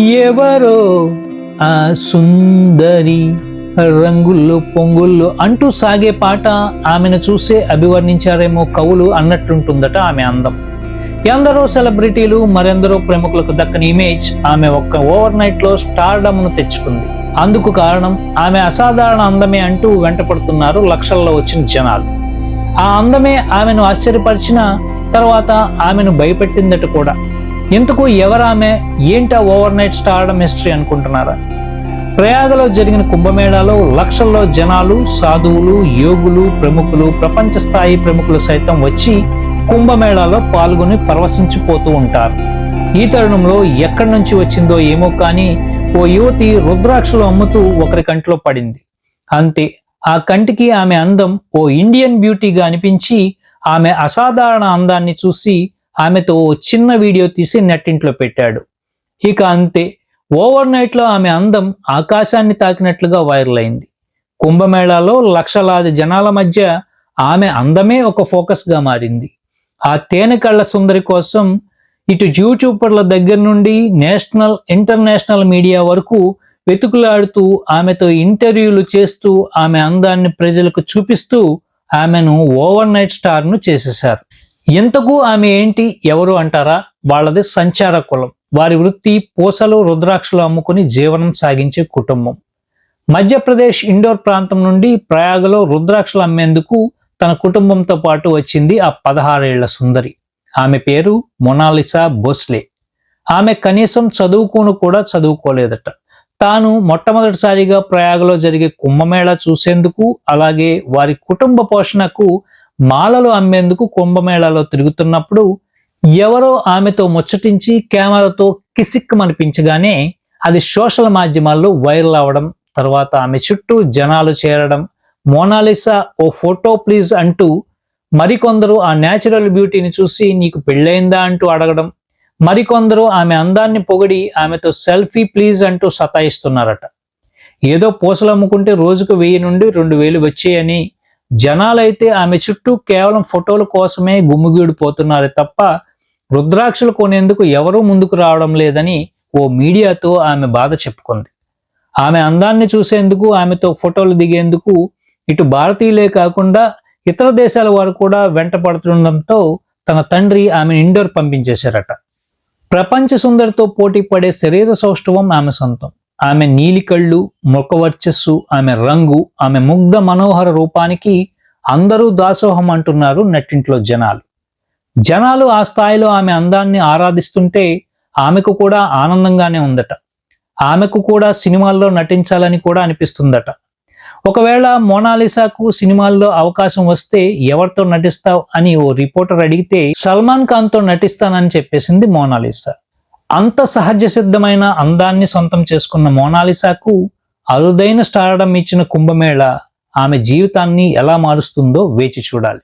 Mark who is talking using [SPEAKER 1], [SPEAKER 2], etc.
[SPEAKER 1] ఎవరో ఆ సుందరి రంగుల్లో పొంగుళ్ళు అంటూ సాగే పాట ఆమెను చూసే అభివర్ణించారేమో కవులు అన్నట్లుంటుందట ఆమె అందం. ఎందరో సెలబ్రిటీలు మరెందరో ప్రముఖులకు దక్కని ఇమేజ్ ఆమె ఒక్క ఓవర్ నైట్లో స్టార్డమ్ను తెచ్చుకుంది. అందుకు కారణం ఆమె అసాధారణ అందమే అంటూ వెంటపడుతున్నారు లక్షల్లో వచ్చిన జనాలు. ఆ అందమే ఆమెను ఆశ్చర్యపరిచిన తర్వాత ఆమెను భయపెట్టిందట కూడా. ఇంతకు ఎవరామె ఏంటా ఓవర్ నైట్ స్టార్డమ్ హిస్టరీ అనుకుంటున్నారా? ప్రయాగలో జరిగిన కుంభమేళాలో లక్షల్లో జనాలు సాధువులు యోగులు ప్రముఖులు ప్రపంచ స్థాయి ప్రముఖులు సైతం వచ్చి కుంభమేళాలో పాల్గొని పరవశించిపోతూ ఉంటారు. ఈ తరుణంలో ఎక్కడి నుంచి వచ్చిందో ఏమో కానీ ఓ యువతి రుద్రాక్షలు అమ్ముతూ ఒకరి కంట్లో పడింది. అంతే ఆ కంటికి ఆమె అందం ఓ ఇండియన్ బ్యూటీగా అనిపించి ఆమె అసాధారణ అందాన్ని చూసి ఆమెతో చిన్న వీడియో తీసి నెట్టింట్లో పెట్టాడు. ఇక అంతే ఓవర్ నైట్లో ఆమె అందం ఆకాశాన్ని తాకినట్లుగా వైరల్ అయింది. కుంభమేళాలో లక్షలాది జనాల మధ్య ఆమె అందమే ఒక ఫోకస్గా మారింది. ఆ తేనె కళ్ళ సుందరి కోసం ఇటు యూట్యూబర్ల దగ్గర నుండి నేషనల్ ఇంటర్నేషనల్ మీడియా వరకు వెతుకులాడుతూ ఆమెతో ఇంటర్వ్యూలు చేస్తూ ఆమె అందాన్ని ప్రజలకు చూపిస్తూ ఆమెను ఓవర్ నైట్ స్టార్ను చేసేశారు. ఎంతకు ఆమె ఏంటి ఎవరు అంటారా? వాళ్ళది సంచార కులం. వారి వృత్తి పూసలు రుద్రాక్షలు అమ్ముకుని జీవనం సాగించే కుటుంబం. మధ్యప్రదేశ్ ఇండోర్ ప్రాంతం నుండి ప్రయాగలో రుద్రాక్షలు అమ్మేందుకు తన కుటుంబంతో పాటు వచ్చింది ఆ పదహారేళ్ళ సుందరి. ఆమె పేరు మొనాలిసా బోస్లే ఆమె కనీసం చదువుకోను కూడా చదువుకోలేదట. తాను మొట్టమొదటిసారిగా ప్రయాగలో జరిగే కుంభమేళా చూసేందుకు అలాగే వారి కుటుంబ పోషణకు మాలలు అమ్మేందుకు కుంభమేళాలో తిరుగుతున్నప్పుడు ఎవరో ఆమెతో ముచ్చటించి కెమెరాతో కిసిక్కమనిపించగానే అది సోషల్ మాధ్యమాల్లో వైరల్ అవడం తర్వాత ఆమె చుట్టూ జనాలు చేరడం మోనాలిసా ఓ ఫోటో ప్లీజ్ అంటూ మరికొందరు ఆ న్యాచురల్ బ్యూటీని చూసి నీకు పెళ్ళయిందా అంటూ అడగడం మరికొందరు ఆమె అందాన్ని పొగిడి ఆమెతో సెల్ఫీ ప్లీజ్ అంటూ సతాయిస్తున్నారట. ఏదో పూసలు అమ్ముకుంటే రోజుకు వెయ్యి నుండి రెండు వేలు వచ్చాయని జనాలైతే ఆమె చుట్టూ కేవలం ఫోటోల కోసమే గుమ్మిగూడిపోతున్నారే తప్ప రుద్రాక్షలు కొనేందుకు ఎవరూ ముందుకు రావడం లేదని ఓ మీడియాతో ఆమె బాధ చెప్పుకుంది. ఆమె అందాన్ని చూసేందుకు ఆమెతో ఫోటోలు దిగేందుకు ఇటు భారతీయులే కాకుండా ఇతర దేశాల వారు కూడా వెంట పడుతుండటంతో తన తండ్రి ఆమెను ఇండోర్ పంపించేశారట. ప్రపంచ సుందరితో పోటీ పడే శరీర సౌష్ఠవం ఆమె సొంతం. ఆమె నీలి కళ్ళు వర్చస్సు ఆమె రంగు ఆమె ముగ్ధ మనోహర రూపానికి అందరూ దాసోహం అంటున్నారు నట్టింట్లో జనాలు. జనాలు ఆ స్థాయిలో ఆమె అందాన్ని ఆరాధిస్తుంటే ఆమెకు కూడా ఆనందంగానే ఉందట. ఆమెకు కూడా సినిమాల్లో నటించాలని కూడా అనిపిస్తుందట. ఒకవేళ మోనాలిసాకు సినిమాల్లో అవకాశం వస్తే ఎవరితో నటిస్తావు అని ఓ రిపోర్టర్ అడిగితే సల్మాన్ ఖాన్తో నటిస్తానని చెప్పేసింది మోనాలిసా. అంత సహజ సిద్ధమైన అందాన్ని సొంతం చేసుకున్న మోనాలిసాకు అరుదైన స్టారడం ఇచ్చిన కుంభమేళ ఆమె జీవితాన్ని ఎలా మారుస్తుందో వేచి చూడాలి.